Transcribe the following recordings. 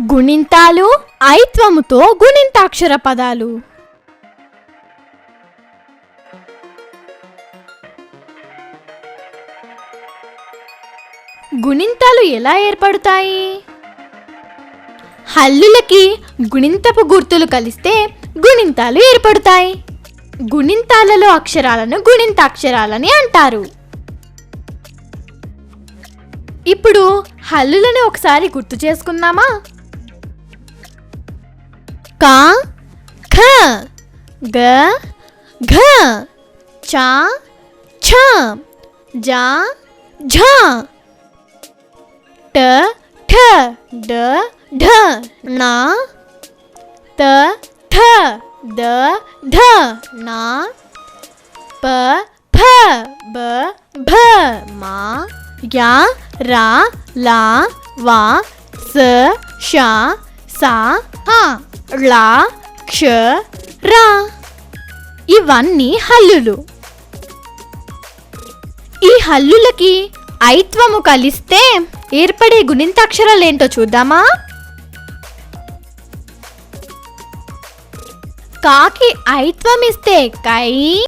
గుణింతాలు ఐత్వముతో గుణింతాక్షర పదాలు. గుణింతాలు ఎలా ఏర్పడతాయి? హల్లులకి గుణింతపు గుర్తులు కలిస్తే గుణింతాలు ఏర్పడతాయి. గుణింతాలలో అక్షరాలను గుణింతాక్షరాలని అంటారు. ఇప్పుడు హల్లులను ఒకసారి గుర్తు చేసుకుందామా? ka kha ga gha cha cha ja jha ta tha da dha na ta tha da dha na pa pa ba bha ma ya ra la va sa sha sa ha ళ క్ష రా. ఇవన్నీ హల్లులు. ఈ హల్లులకి ఐత్వము కలిస్తే ఏర్పడే గుణింతాక్షరాలేంటో చూద్దామా? కాకి ఐత్వమిస్తే కై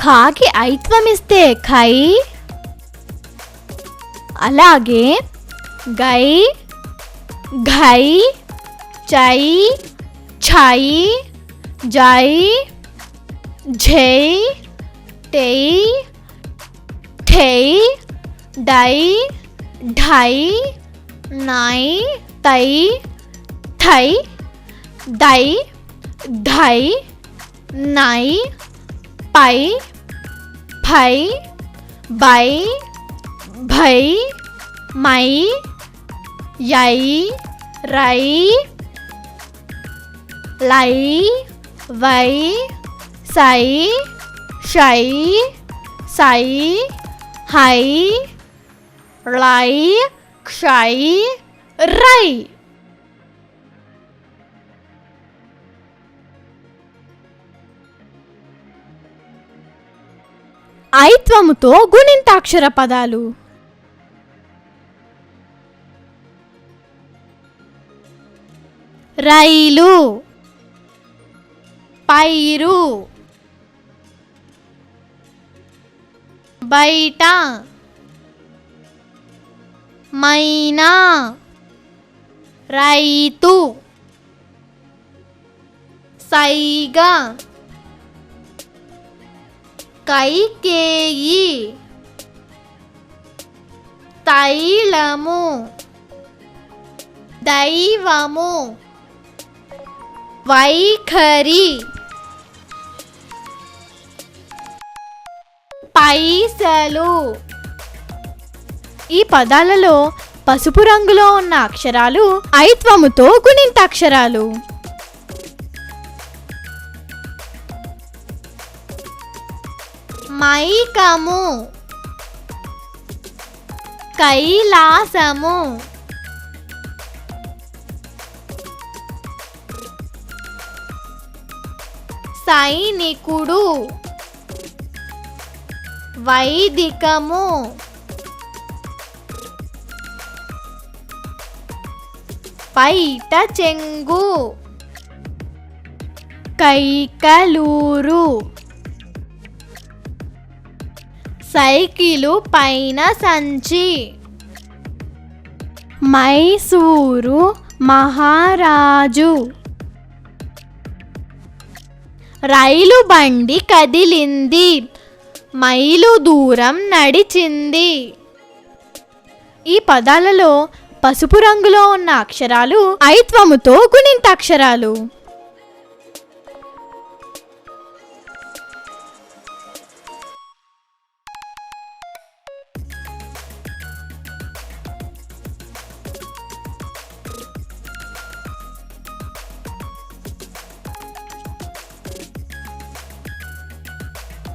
ఖాకి ఐత్వమిస్తే ఖై అలాగే గై ఘై चाई, छाई, जाई, झेई टेई ठेई, डाई, ढाई, नाई, तई, थई, दई, धाई, नाई, पाई, फई, बाई, भई, माई, याई, राई లై వై సై షై సై హై లై క్షై రై ఐత్వముతో గుణింతాక్షర పదాలు. రైలు. పైరు. బయట. మైనా. రైతు. సైగా. కైకేయి. తైలము. దైవము. వైఖరి. పైసలు. ఈ పదాలలో పసుపు రంగులో ఉన్న అక్షరాలు ఐత్వముతో గుణింతాక్షరాలు మైకము. కైలాసము. సైనికుడు. వైదికము. పైట చెంగు. కైకలూరు. సైకిలు పైన సంచి. మైసూరు మహారాజు. రైలు బండి కదిలింది. మైలు దూరం నడిచింది. ఈ పదాలలో పసుపు రంగులో ఉన్న అక్షరాలు ఐత్వముతో గుణింతాక్షరాలు